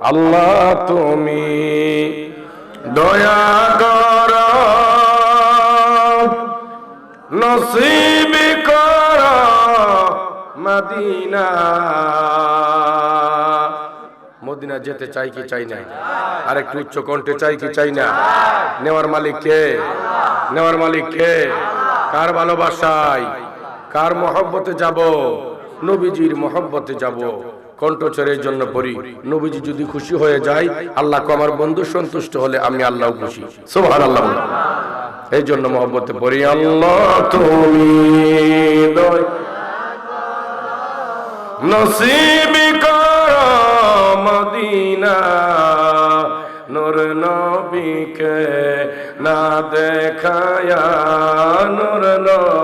আল্লাহ তুমি দয়া কর, নসিব কর মদিনা। মদিনা যেতে চাই কি চাই না? আর একটু উচ্চ কণ্ঠে চাই কি চাই না? নেওয়ার মালিক কে? নেওয়ার মালিক কে? কার ভালোবাসায়? কার মহব্বতে যাব? নবীজির মহব্বতে যাব? কণ্ঠচরের জন্য পড়ি। নবীজি যদি খুশি হয়ে যায় আল্লাহ আমার বন্ধু সন্তুষ্ট হলে আমি আল্লাহ খুশি। সোহান আল্লাহ এই জন্য মহব্বতে পড়ি, আল্লাহ তুমি মদিনা, নূর নবীকে না দেখায়া, নূর নবী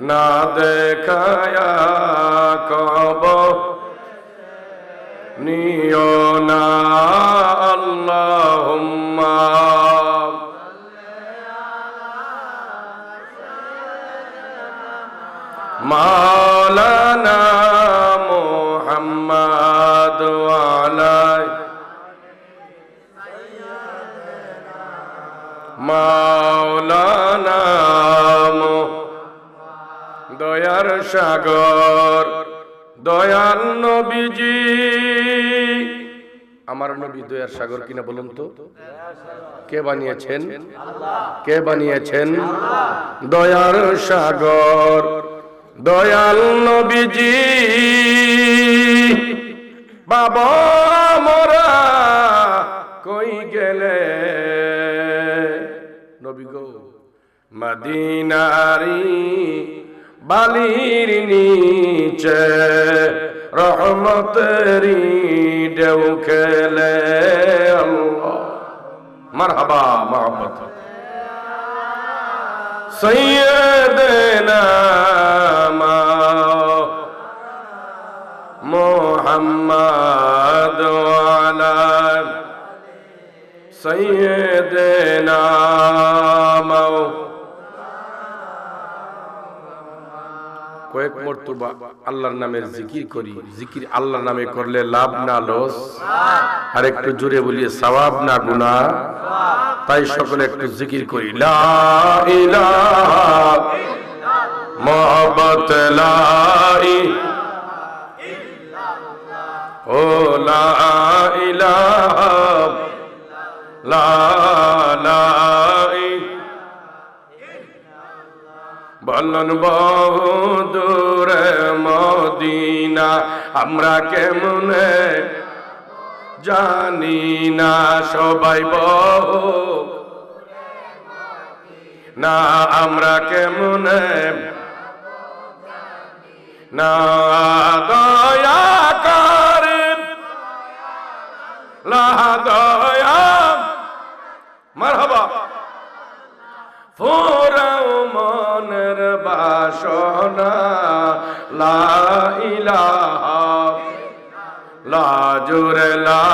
না দেখায়া কব নিও না। সাগর দয়াল নবীজি। আমার নবী দয়ার সাগর কিনা বলুন তো? কে বানিয়েছেন? কে বানিয়েছেন? দয়ার সাগর। দয়াল নবীজি। বাবা মোরা কই গেলে? নবী গো মদিনারি বালির নিচে রহমতেরি ঢেউ খেলে আল্লাহ। মারহাবা মোহাম্মদ সৈয়দনা মোহাম্মদ ওয়ালা সৈয়দনা কয়েক মর্তবা আল্লাহর নামের জিকির করি। জিকির আল্লাহর নামে করলে লাভ না, লস? আর একটু জোরে বলিয়ে সওয়াব না গুনা তাই সকলে একটু জিকির করি। লা ইলাহা ও লা লা লা বলন বহু দূরে মদিনা, আমরা কেমনে জানি না, সবাই বহু না, আমরা কেমনে না, দয়া করে। লা দয়া। মারহাবা। মনের বাসনা লা ইলাহা, লা জুরে লা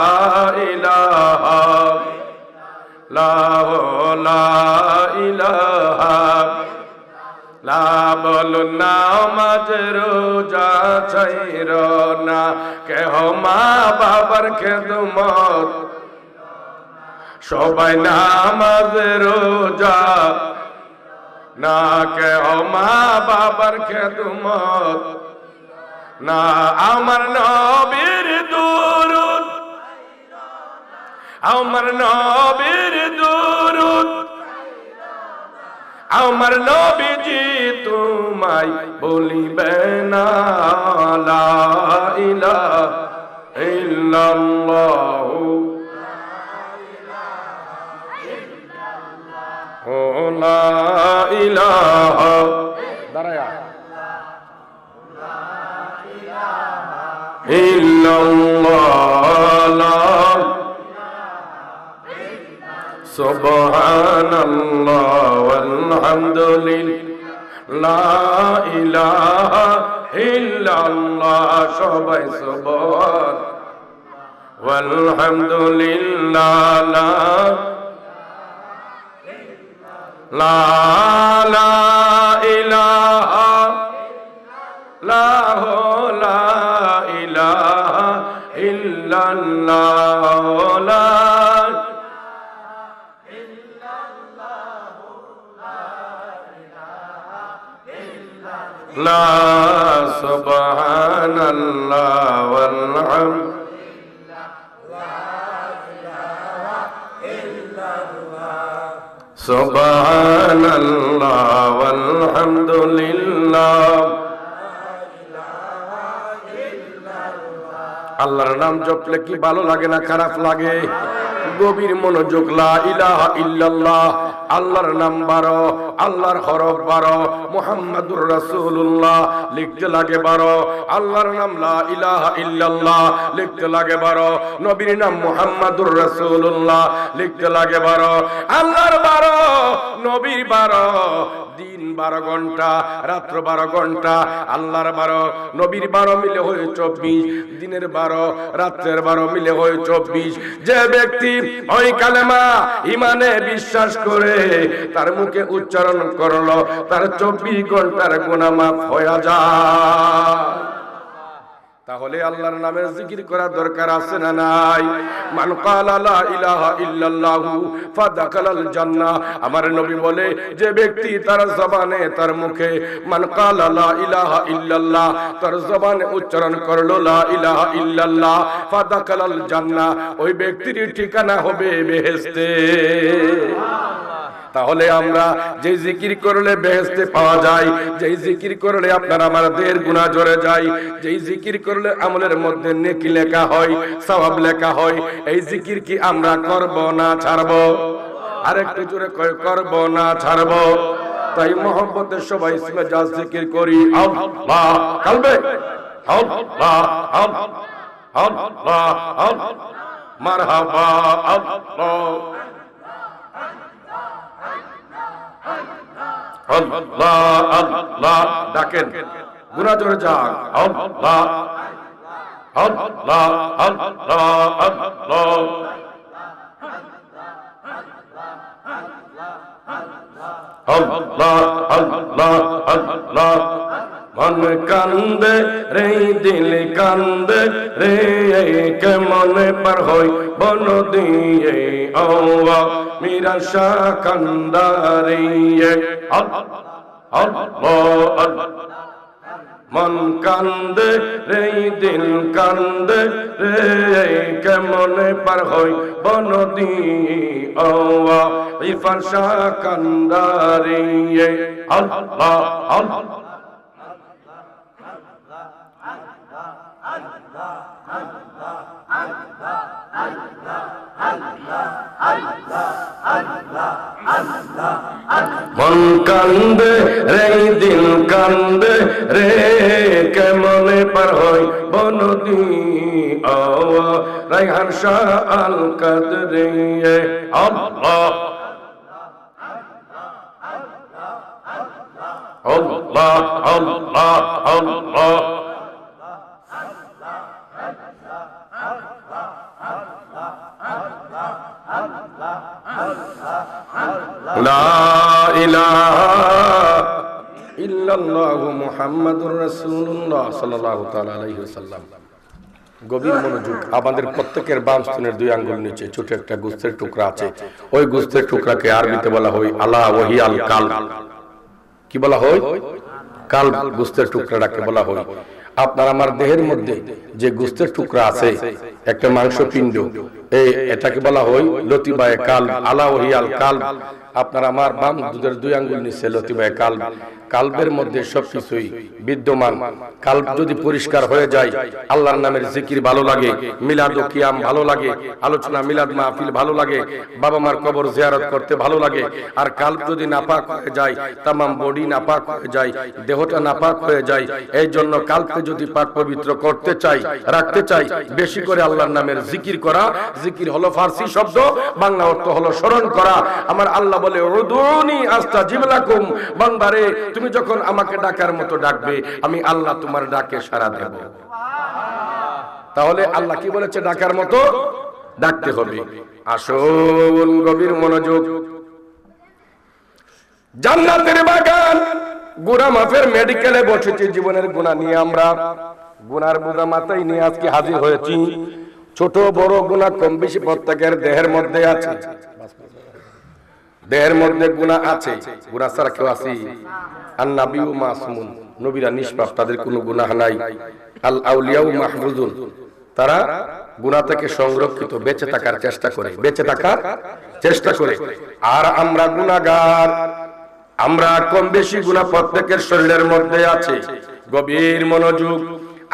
ইলাহা লা লা ইলাহা, লা বলুন নামাজ রোজা ছাইর না, কেহ মা বাবার খেদমত, সবাই নামাজ রোজা না কেহ মা বাবার খেদমত, না আমার নবীর দুরুদ। আমার নবীর দুরুদ। আমার নবীজি তোমায় বলিবে না, লা ইলাহা ইল্লাল্লাহু। সুবহানাল্লাহ ওয়ালহামদুলিল্লাহ লা ইলাহা ইল্লাল্লাহ সবাই সুবহান। ওয়ালহামদুলিল্লাহ লা লা লা ইলাহা লা সুবহানাল্লাহ ওয়াল হামদ সুবহানাল্লাহ ওয়াল হামদুলিল্লাহ আল্লাহর নাম জপলে কি ভালো লাগে না খারাপ লাগে? গভীর মনোযোগ লা ইলাহা ইল্লাল্লাহ আল্লাহর নাম বারো, আল্লাহর হরফ বারো, মুহাম্মাদুর রাসূলুল্লাহ লিখতে লাগে বারো, আল্লাহর নাম লা ইলাহা ইল্লাল্লাহ লিখতে লাগে বারো, নবীর নাম মুহাম্মাদুর রাসূলুল্লাহ লিখতে লাগে বারো, আল্লাহর বারো, নবীর বারো দিন বারো ঘণ্টা, রাত্র বারো ঘণ্টা, আল্লাহর বারো, নবীর বারো মিলে হয়ে চব্বিশ, দিনের বারো, রাত্রের বারো মিলে হয়ে চব্বিশ। যে ব্যক্তি ওই কালেমা ইমানে বিশ্বাস করে, তার মুখে উচ্চারণ করল, তার চব্বিশ ঘণ্টার গুণামাফ হয়ে যায়। তাহলে আল্লাহর নামের জিকির করা দরকার আছে না নাই? মান ক্বালা লা ইলাহা ইল্লাল্লাহু ফাদাখালাল জান্নাহ। আমার নবী বলে, যে ব্যক্তি তার জবানে, তার মুখে মান ক্বালা লা ইলাহা ইল্লাল্লাহ, তার জবানে উচ্চারণ করল লা ইলাহা ইল্লাল্লাহ, ফাদাখালাল জান্নাহ। ওই ব্যক্তির ঠিকানা হবে বেহেশতে। তাহলে আমরা যে জিকির করলে বেহেস্তে পাওয়া যায়, যেই জিকির করলে আপনার আমার দেহের গুণা জড়ে যায়, যেই জিকির করলে আমলের মধ্যে নেকি লেখা হয়, স্বভাব লেখা হয়, এই জিকির কি আমরা করব না ছাড়ব? আরেকটু জোরে কয়, করব না ছাড়ব? তাই মোহব্বতের সবাই ইসমে যা জিকির করি আল্লাহ কালবে আল্লাহ আল্লাহ আল্লাহ মারহাবা আল্লাহ আল্লাহ আল্লাহ ডাকেন। গুনা জোরে যাক। আল্লাহ আল্লাহ আল্লাহ আল্লাহ। আল্লাহ আল্লাহ আল্লাহ। মন কান্দে রে দিল কান্দে রে কেমন পার হই, বন দিয়ে আওয়া মীরা শাহ কান্দারে আল্লাহ। মন কান্দে রে দিল কান্দে রে কেমন পার হই, বন দিয়ে আওয়া ইফান শাহ কান্দারে আল্লাহ আল্লাহ। মন কান্দে, রে দিল কান্দে, রে কেমনে পার হয় বনদি আওয়া? রাইহান শাহ আল কাদরে আল্লাহ আল্লাহ আমাদের প্রত্যেকের দুই নিচে, ছোট একটা গুস্তের টুকরা আছে। ওই গুস্তের টুকরাকে বলা হয় আলা কি বলা হয়? কাল গুস্তের টুকরাটাকে বলা হয়। আপনার আমার দেহের মধ্যে যে গুস্তের টুকরা আছে, একটা মাংস পিণ্ড এই এটাকে বলা হয় লতিবায়ে কাল আলা ওহিয়াল কাল আপনার আমার বাম দুধের দুই আঙ্গুল নিচে লতিবায়ে কাল কালবের মধ্যে সবকিছুই বিদ্যমান। কাল্ব যদি পরিষ্কার হয়ে যায়, আল্লাহর নামের জিকির ভালো লাগে, মিলাদ ও কিয়াম ভালো লাগে, আলোচনা মিলাদ মাহফিল ভালো লাগে, বাবা মার কবর জিয়ারত করতে ভালো লাগে, আর কাল্ব যদি নাপাক হয়ে যায়, তামাম বডি নাপাক হয়ে যায়, দেহটা নাপাক হয়ে যায় এই জন্য কালকে যদি পাক পবিত্র করতে চাই, রাখতে চাই, বেশি করে আল্লাহর নামের জিকির করা জিকির হলো ফার্সি শব্দ, বাংলা অর্থ হলো স্মরণ করা। আমার আল্লাহ বলে, উদুনি আস্তা জিবলাকুম বান্দারে, তুমি যখন আমাকে ডাকার মতো ডাকবে, আমি আল্লাহ তোমার ডাকে সাড়া দেব। তাহলে আল্লাহ কি বলেছে? ডাকার মতো ডাকতে হবে। আসুন গভীর মনোযোগ। জান্নাতের বাগান, গুনা মাফের মেডিকেলে বসেছি, জীবনের গুণা নিয়ে আমরা। গুনার বোঝা মাথায় নিয়ে আজকে হাজির হয়েছি। ছোট, বড় গুণা কম বেশি প্রত্যেকের দেহের মধ্যে আছে। দেহের মধ্যে গুণা আছে গুণা ছাড়া কেউ আছে? আর নাবিউ মাসুমুন, নবীরা নিষ্পাপ, তাদের কোনো গুনাহ নাই। আল আউলিয়াউ মাহফুজুন, তারা গুণা থেকে সংরক্ষিত, বেঁচে থাকার চেষ্টা করে, বেঁচে থাকার চেষ্টা করে। আর আমরা গুণাগার আমরা কম বেশি গুণা প্রত্যেকের শরীরের মধ্যে আছে। গভীর মনোযোগ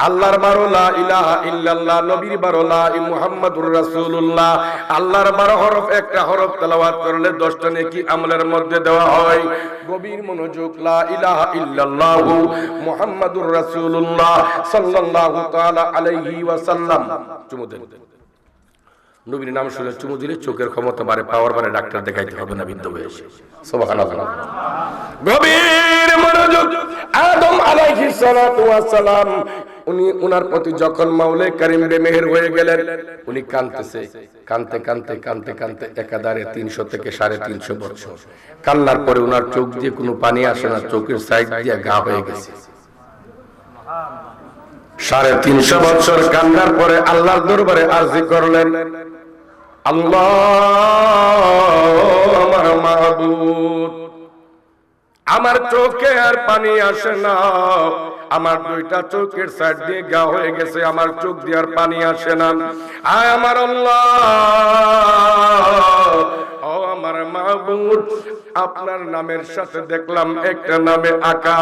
আল্লাহর বারো লা ইলাহা ইল্লাল্লাহ, নবীর বারো লা মুহাম্মাদুর রাসূলুল্লাহ। আল্লাহর বারো হরফ, একটা হরফ তেলাওয়াত করলে দশটা নেকি আমলের মধ্যে দেওয়া হয়। গভীর মনোযোগ, লা ইলাহা ইল্লাল্লাহ, মুহাম্মাদুর রাসূলুল্লাহ সাল্লাল্লাহু তাআলা আলাইহি চুমু দেন। নবীর নাম শুনে চুমু দিলে চোখের ক্ষমতা বাড়ে, পাওয়ার বাড়ে, ডাক্তার দেখাইতে হবে না বৃদ্ধ বয়সে। সুবহানাল্লাহ। গভীর মনোযোগ, আদম আলাইহিস সালাতু ওয়াস সালাম উনি উনার প্রতি যখন মাওলে কারিম বেমেহের হয়ে গেলেন, উনি কানতেছে কানতে কানতে কানতে কানতে একাধারে তিনশো থেকে সাড়ে তিনশো বছর। কান্নার পরে উনার চোখ দিয়ে কোনো পানি আসে না, চোখের সাইড দিয়ে গা হয়ে গেছে। সাড়ে তিনশো বছর কান্নার পরে আল্লাহর দরবারে আরজি করলেন, আল্লাহ, আমার মাহবুব আমার চোখে আর পানি আসে না আমার দুইটা চোখের সাইড দিয়ে গা হয়ে গেছে, আমার চোখ দিয়ে আর পানি আসে না। আয় আমার ও আমার মাহবুব, আপনার নামের সাথে দেখলাম একটা নামে আকা।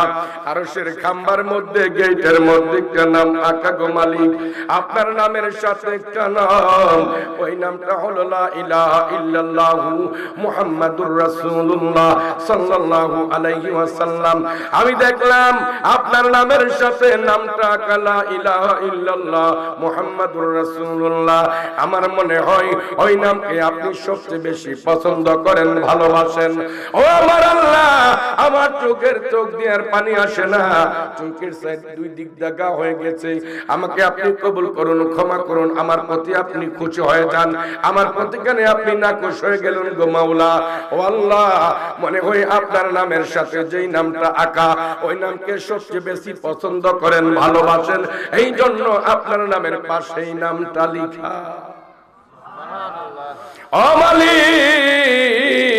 আর সের খাম্বার মধ্যে গেটের মধ্যে একটা নাম আকা গো মালিক। আপনার নামের সাথে একটা নাম, ওই নামটা হলো লা ইলাহা ইল্লাল্লাহু মুহাম্মাদুর রাসূলুল্লাহ সাল্লাল্লাহু আলাইহি ওয়াসাল্লাম। আমি দেখলাম আপনার নামের সাথে নামটা কালা ইলাহা ইল্লাল্লাহ মুহাম্মাদুর রাসূলুল্লাহ। আমার মনে হয় ওই নামকে আপনি সবচেয়ে বেশি পছন্দ করেন, ভালোবাসেন। ও আমার আল্লাহ, আমার চোখের চোখ দিয়ে আর পানি আসে না। চোখের সাইড দুই দিক দাগা হয়ে গেছে। আমাকে আপনি কবুল করুন, ক্ষমা করুন। আমার প্রতি আপনি খুশি হয়ে যান। আমার প্রতি কেন আপনি নাকুশ হয়ে গেলেন গো মাওলা। ও আল্লাহ, মনে হয় আপনার নামের সাথে যেই নামটা আঁকা, ওই নামকে সবচেয়ে বেশি পছন্দ করেন ভালোবাসেন এই জন্য আপনার নামের পাশে এই নামটা লিখা। অমালিক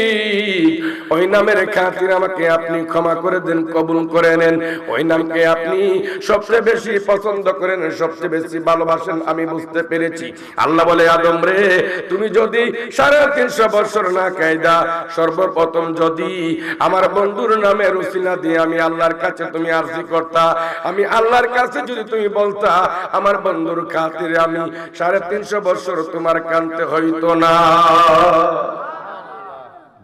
ওই নামের খাতির আমাকে আপনি ক্ষমা করে দেন, কবুল করে নেন। ওই নামকে আপনি সবচেয়ে বেশি পছন্দ করেন, সবচেয়ে বেশি ভালোবাসেন, আমি বুঝতে পেরেছি। আল্লাহ বলে, আদম রে, তুমি যদি সাড়ে তিনশো বছর না কায়দা, সর্বপ্রথম যদি আমার বন্ধুর নামে রুসিনা দিয়ে আমি আল্লাহর কাছে তুমি আরজি করতা, আমি আল্লাহর কাছে যদি তুমি বলতা, আমার বন্ধুর খাতিরে আমি সাড়ে তিনশো বছর তোমার কানতে হইতো না।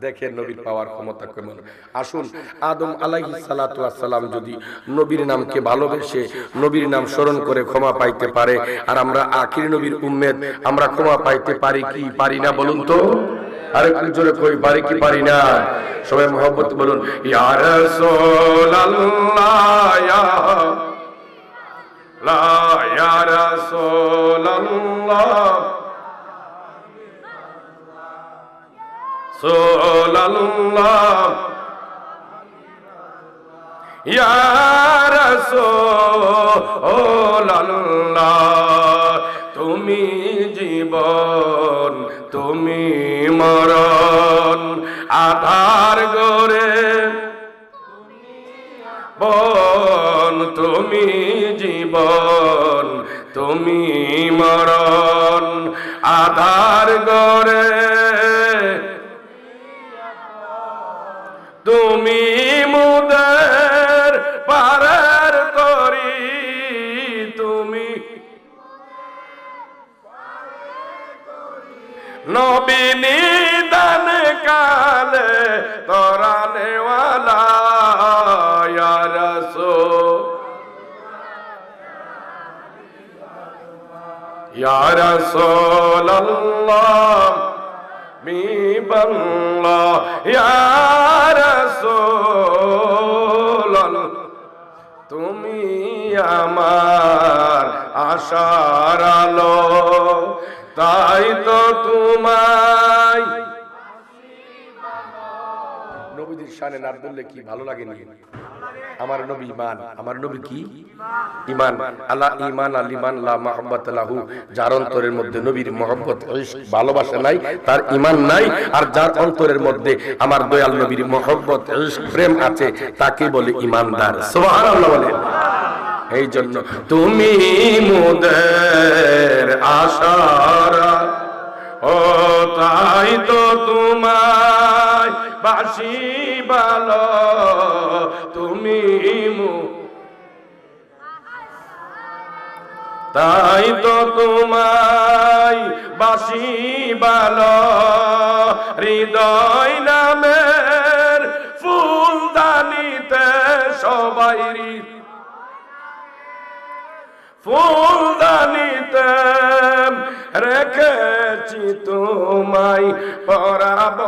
দেখেন নবীর পাওয়ার ক্ষমতা কেমন। আসুন আদম সালাতু সালাম যদি নবীর নামকে ভালোবেসে নবীর নাম স্মরণ করে ক্ষমা পাইতে পারে। আর আমরা আখির নবীর উম্মেদ আমরা ক্ষমা পাইতে পারি কি পারি না বলুন তো? আরেকটু জোরে কই পারি কি পারি না? সবাই মোহব্বত বলুন ইয়া রাসূলুল্লাহ ইয়া লা ইয়া রাসূলুল্লাহ। রাসূলুল্লাহ ইয়া রাসূলুল্লাহ, তুমি জীবন, তুমি মরণ, আধার গরে বন, তুমি জীবন, তুমি মরণ, আধার গরে তুমি মুদের পারের করি তুমি নবীনী দান কালে তোরা নেওয়ালা ইয়া রাসূল ইয়া রাসূলুল্লাহ, তুমি আমার আশার আলো, তাই তো তোমায় নবীদের শানে নাত বললে কি ভালো লাগে নি? আমার নবী ইমান আমার নবী কি? ইমান আল্লাহ ইমান আল ইমান লা মাহব্বত লাহু। যার অন্তরের মধ্যে নবীর মহব্বত ভালোবাসা নাই, তার ইমান নাই, আর যার অন্তরের মধ্যে আমার দয়াল নবীর মহব্বত প্রেম আছে, তাকে বলে ইমানদার সুবহানাল্লাহ বলেন এই জন্য তুমি মোদের আশারা, ও তাই তো তোমায় বাসি ভালো তুমি তাই তো তোমায় বাসি ভালো হৃদয় নামের ফুলদানিতে সবাই ফুলদানিতে রেখেছি তোমায় পরাব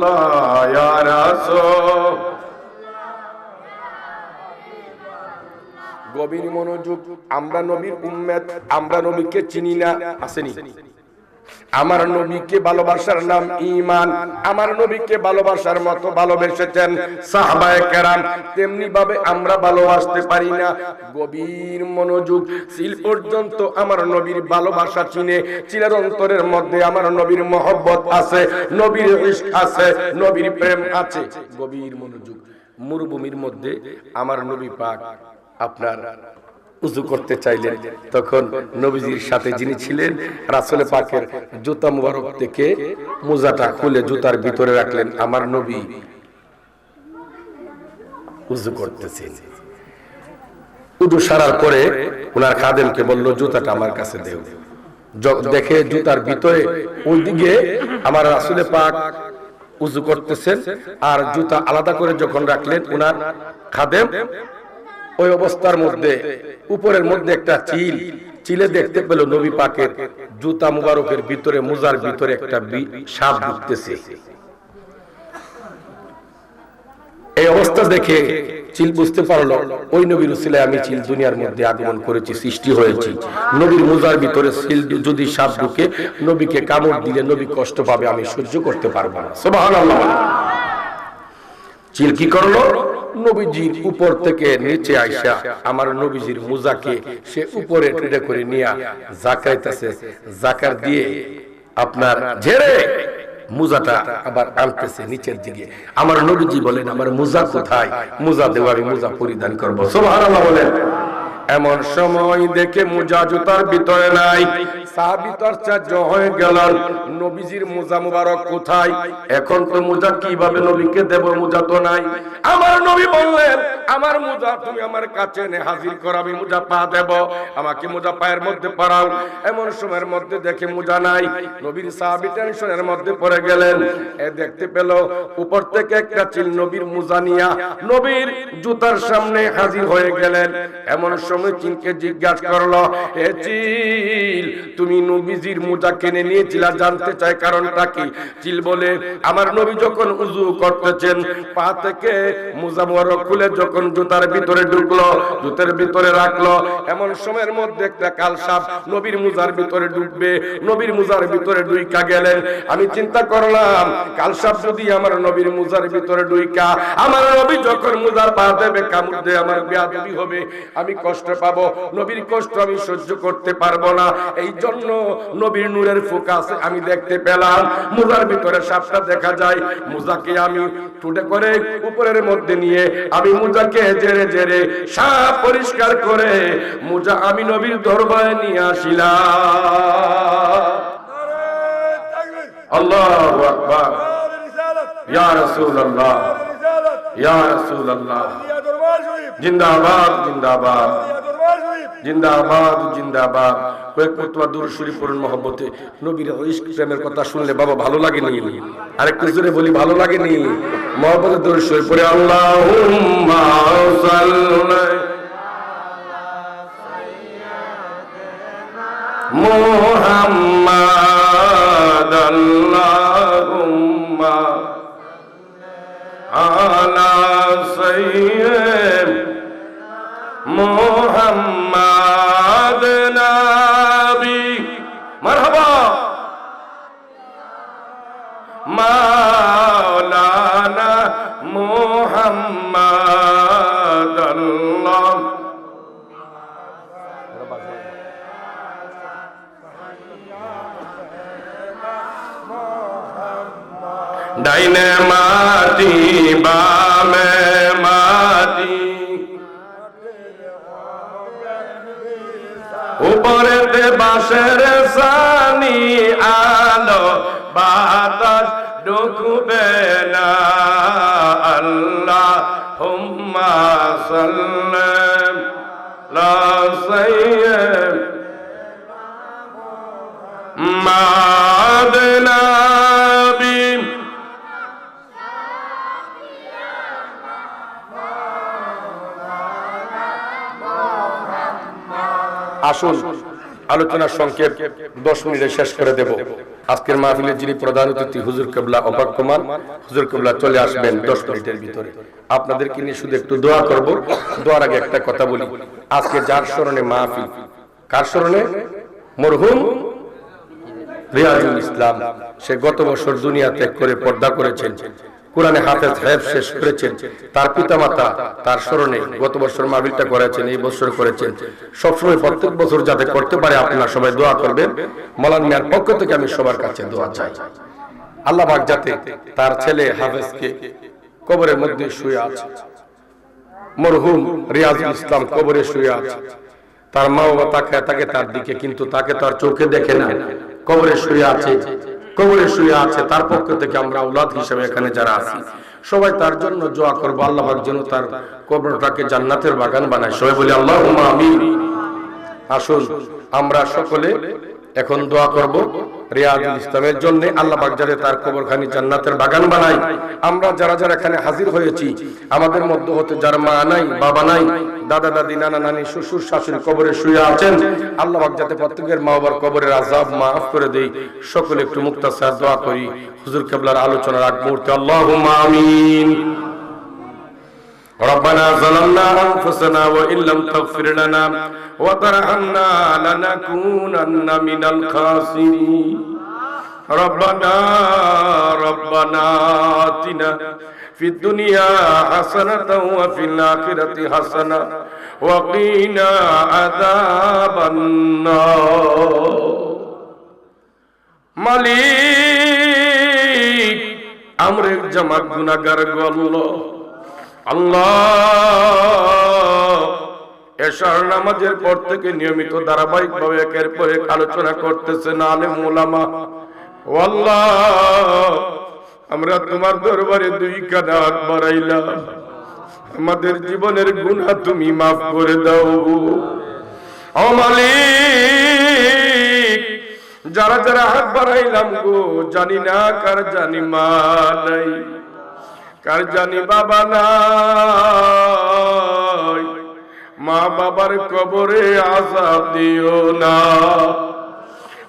লায়ারস গভীর মনোযোগ আমরা নবীর উম্মেত আমরা নবীকে চিনি না আসেনি। আমার নবীকে ভালোবাসার নাম ইমান আমার নবীকে ভালোবাসার মতো ভালোবেসেছেন সাহাবায়ে কেরাম। তেমনি ভাবে আমরা ভালোবাসতে পারি না। গভীর মনোযোগ, সিল পর্যন্ত আমার নবীর ভালোবাসা চিনে। চিলের অন্তরের মধ্যে আমার নবীর মহব্বত আছে, নবীর ইশক আছে, নবীর প্রেম আছে। গভীর মনোযোগ, মরুভূমির মধ্যে আমার নবী পাক আপনার উজু করতে চাইলেন। তখন নবীজির সাথে যিনি ছিলেন, রাসুল পাকের জুতা মুবারক থেকে মোজাটা খুলে জুতার ভিতরে রাখলেন, আমার নবী উজু করতেছেন। উজু সারার পরে ওনার খাদেমকে বলল, জুতাটা আমার কাছে দেও। দেখে জুতার ভিতরে ওইদিকে আমার রাসুলে পাক উজু করতেছেন, আর জুতা আলাদা করে যখন রাখলেন ওনার খাদেম ওই অবস্থার মধ্যে, উপরের মধ্যে একটা চিল। চিলে দেখতে পেল নবী পাকের জুতা মুবারকের ভিতরে, মুজার ভিতরে একটা সাপ ঢুকতেছে। এই অবস্থা দেখে চিল বুঝতে পারল, ওই নবীর উসিলায় আমি চিল দুনিয়ার মধ্যে আগমন করেছি, সৃষ্টি হয়েছি। নবীর মুজার ভিতরে চিল যদি সাপ ঢুকে, নবীকে কামড় দিলে নবী কষ্ট পাবে, আমি সহ্য করতে পারব না। সুবহানাল্লাহ। চিল কি করল? নবীজির উপর থেকে নিচে আইসা আমার নবীজির মুজাকে সে উপরে টেনে করে নিয়ে জাকাইতেছে। জাকার দিয়ে আপনার ঝেড়ে মুজাটা আবার আনতেছে নিচের দিকে। আমার নবীজি বলেন, আমার মুজা কোথায়? মুজা দেব আমি মুজা পরিধান করব। সুবহানাল্লাহ বলেন, এমন সময় দেখে মুজা জুতার ভিতরে নাই। সাহাবী তো আশ্চর্য হয়ে গেলেন নবীজির মুজা মুবারক কোথায়? এখন তো মুজা কীভাবে নবীকে দেব? মুজা তো নাই। আমার নবী বললেন, আমার মুজা তুমি আমার কাছে এনে হাজির করো, আমি মুজা পা দেব। আমাকে মুজা পায়ের মধ্যে পরাও। এমন সময়ের মধ্যে দেখে মুজা নাই। নবীর সাহাবী টেনশনের মধ্যে পড়ে গেলেন। এ দেখতে পেল, উপর থেকে একটা চিল নবীর মুজা নিয়া নবীর জুতার সামনে হাজির হয়ে গেলেন। এমন সময় চিনকে জিজ্ঞাসা করল, এ চিল তুমি নবীজির মুজা কিনে নিয়েছিলা, জানতে চাই কারণটা কি? চিল বলে, আমার নবী যখন উজু করতেছেন, পা থেকে মুজা মোবারক খুলে যখন জুতার ভিতরে ঢুকলো, জুতের ভিতরে রাখল, এমন সময়ের মধ্যে একটা কাল সাপ নবীর মুজার ভিতরে ঢুকবে, নবীর মুজার ভিতরে ডুইকা গেলেন। আমি চিন্তা করলাম, কাল সাপ যদি আমার নবীর মোজার ভিতরে ডুইকা আমার নবী যখন মোজার পা দেবে, কামড় দিয়ে আমার বেয়াদবি হবে, আমি কষ্ট পাবো। নবীর কষ্ট আমি সহ্য করতে পারব না। এই জন্য নবীর নূরের ফোকাস আমি দেখতে পেলাম। মুজার ভিতরে সাপটা দেখা যায়। মুজাকে আমি টুটে করে উপরের মধ্যে নিয়ে আমি মুজাকে জেরে জেরে সাপ পরিষ্কার করে মুজা আমি নবীর দরবারে নিয়ে আসিলাম। আল্লাহু আকবার। ইয়া রাসূলুল্লাহ। ইয়া রাসূলুল্লাহ। জিন্দাবাদ জিন্দাবাদ। জিন্দাবাদ জিন্দাবাদ। কয়েক মতবা দূর শরীফ মহব্বতে। নবীর ইশক প্রেমের কথা শুনলে বাবা ভালো লাগেনি। আরেকটু জোরে বলি, ভালো লাগেনি? মহব্বতে দূর পড়ে সাল্লি মুহাম্মাদ আল্লাহুম্মা আলা মাটি, বামে মাটি। উপরেতে বাঁশের সানি আলো, বাতাস ঢুকবে না আল্লাহ। হুম্মা সাল্লাম লা সাইয়্যিদ। মাদনাবিন আসুন, আলোচনার সংক্ষেপ দশ মিনিটে শেষ করে দেব। আজকের মাহফিলের যিনি প্রধান অতিথি, হুজুর কেবলা অবাক কুমার, হুজুর কেবলা চলে আসবেন দশ মিনিটের ভিতরে। আপনাদেরকে নিয়ে শুধু একটু দোয়া করব, দোয়ার আগে একটা কথা বলি। আজকে যার স্মরণে মাহফিল, কার স্মরণে? মরহুম রিয়াজুল ইসলাম। সে গত বছর দুনিয়া ত্যাগ করে পর্দা করেছেন। কোরআনে হাফেজ সাহেব শেষ করেছেন। তার পিতামাতা তার স্মরণে গত বছর মাহবিলটা করেছেন, এই বছর করেছেন। সবসময় প্রত্যেক বছর যাতে করতে পারে, আপনারা সবাই দোয়া করবেন। মলান মিয়ার পক্ষ থেকে আমি সবার কাছে দোয়া চাই। আল্লাহ পাক যাতে তার ছেলে হাফেজকে কবরের মধ্যে শুয়ে আছে। মরহুম রিয়াজুল ইসলাম কবরে শুয়ে আছে। তার মা বাবা তাকে তাকে তার দিকে, কিন্তু তাকে তার চোখে দেখে না। কবরে শুয়ে আছে। কবরে শুয়ে আছে, তার পক্ষ থেকে আমরা উলাদ হিসেবে এখানে যারা আছি, সবাই তার জন্য দোয়া করব। আল্লাহ যেন তার কবরটাকে জান্নাতের বাগান বানায়। সবাই বলি আল্লাহ আমিন। আসুন, আমরা সকলে এখন দোয়া করব রিয়াজুল ইসলামের জন্য। আল্লাহ যাতে তার কবরখানি জান্নাতের বাগান বানায়। আমরা যারা যারা এখানে হাজির হয়েছি, আমাদের মধ্যে হতে যার মা নাই, বাবা নাই দাদা দাদি নানা নানি শ্বশুর শাশুড়ি কবরে শুয়ে আছেন আল্লাহ পাক যাতে প্রত্যেকের মা বাবার কবরের আজাব মাফ করে দেই সকলে একটু মুক্তাসার দোয়া করি হুজুর কেবলার আলোচনার আগ মুহূর্তে আল্লাহুম্মা আমিন ربنا ظلمنا أنفسنا وإن لم تغفر لنا وترحمنا لنكونن من الخاسرين ربنا ربنا آتنا في الدنيا حسنة وفي الآخرة حسنة وقنا عذاب النار মালিক আমরে জামাত গুনাগার গল্ল আল্লাহ এশার নামাজের পর থেকে নিয়মিত ধারাবাহিক ভাবে একের পর এক আলোচনা করতেছেন আলেম মোলামা ও আল্লাহ আমরা তোমার দরবারে দুই কাদা হাত বাড়াইলাম। আমাদের জীবনের গুণা তুমি মাফ করে দাও। ও মালিক, যারা যারা হাত বাড়াইলাম গো, জানি না কার জানি মা নাই, কার জানি বাবা নাই। মা বাবার কবরে আজাব দিও না।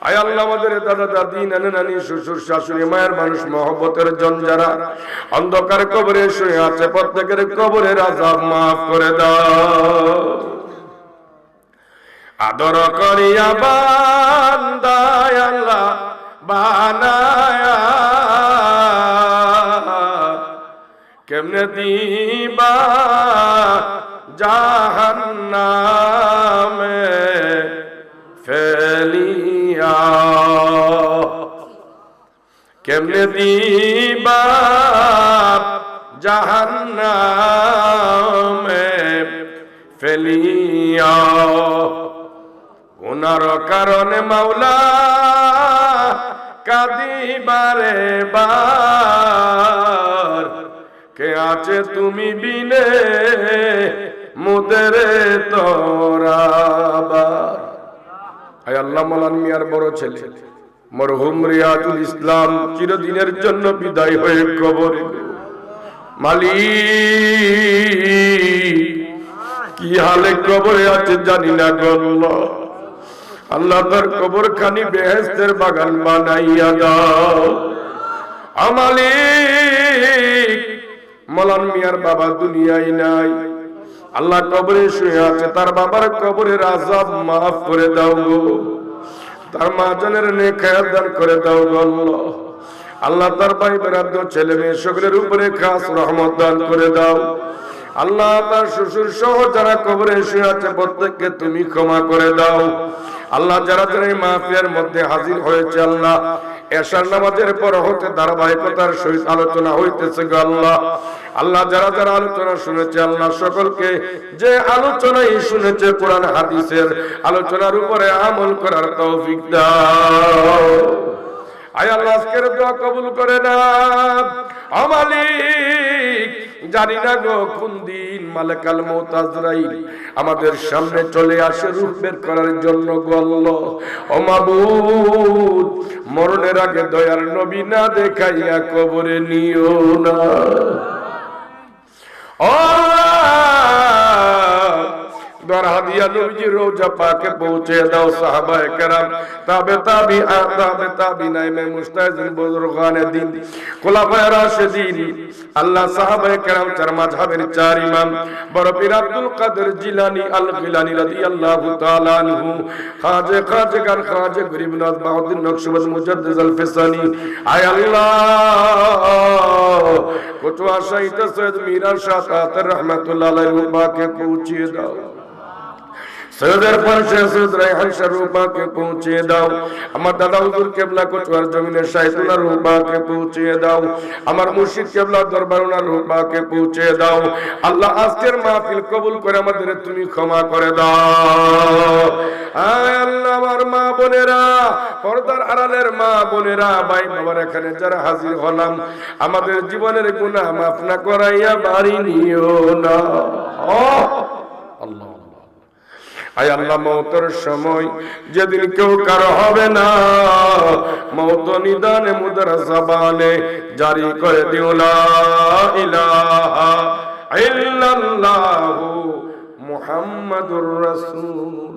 আয় আল্লাহ আমাদের দাদা দাদি নানা নানি, শ্বশুর শাশুড়ি, মায়ের মানুষ, মহব্বতের জন যারা অন্ধকার কবরে শুয়ে আছে প্রত্যেকের কবরের আজাব মাফ করে দাও। আদর করিয়া বান্দায় আল্লাহ বানায়া। কেমনে দিবা জাহান্নামে ফেলিয়া কেমনে দিবা জাহান্নামে ফেলিয়া? ওনার কারণে মাওলা কাদিবারে বার। কে আছে তুমি বিনে মুদেরে তোরাবার? আয় আল্লাহ মালান মিয়ার বড় ছেলে। মরহুম রিয়াজুল ইসলাম চিরদিনের জন্য বিদায় হয়ে কবরে। মালিক, কি হালে কবরে আছে জানি না গল্ল আল্লাহ। তার কবর খানি বেহেস্তের বাগান বানাইয়া দাও। আমালিক মলান মিয়ার বাবা দুনিয়ায় নাই। আল্লাহ কবরে শুয়ে আছে, তার বাবার কবরের আজাব মাফ করে দাও গো। তার মা জনের নেখায়াত করে দাও গো আল্লাহ। আল্লাহ তার ভাই বেরাদ্দ ছেলে মেয়ে সকলের উপরে খাস রহমত দান করে দাও। আল্লাহ তার শ্বশুর সহ যারা কবরে শুয়ে আছে, প্রত্যেককে তুমি ক্ষমা করে দাও। আল্লাহ যারা যারা এই মাহফিলের মধ্যে হাজির হয়েছে, আল্লাহ, এশার নামাজের পর হতে ধারাবাহিকতার সহিত আলোচনা হইতেছে গো আল্লাহ। আল্লাহ যারা যারা আলোচনা শুনেছে, আল্লাহ সকলকে যে আলোচনাই শুনেছে কোরআন, হাদিসের আলোচনার উপরে আমল করার তৌফিক দাও। আয় আল্লাহ, আজকের দোয়া কবুল করে না আমালিক জানি না গো কোন দিন মালাকাল মোতাজরাইল আমাদের সামনে চলে আসে রূপ বের করার জন্য গল্ল ও মাবুদ, মরণের আগে দয়ার নবী না দেখাইয়া কবরে নিও না। দরহাদিয়া নবীজি রোজা পাকে পৌঁছে দাও সাহাবায়ে কেরাম। তাবে পৌঁছিয়ে দাও। আমাদের তুমি ক্ষমা করে দাও। আয় আমার মা বোনেরা, পর্দার আড়ালের মা বোনেরা, ভাই বাবার এখানে যারা হাজির হলাম, আমাদের জীবনের গুনাহ মাফ না করাইয়া বাড়ি নিও না। আয় আল্লাহ, মৌতর সময় যেদিন কেউ কারও হবে না, মৌত নিদানে মুদর জবানে জারি করে দিও, লা ইলাহা ইল্লাল্লাহু মুহাম্মাদুর রাসূল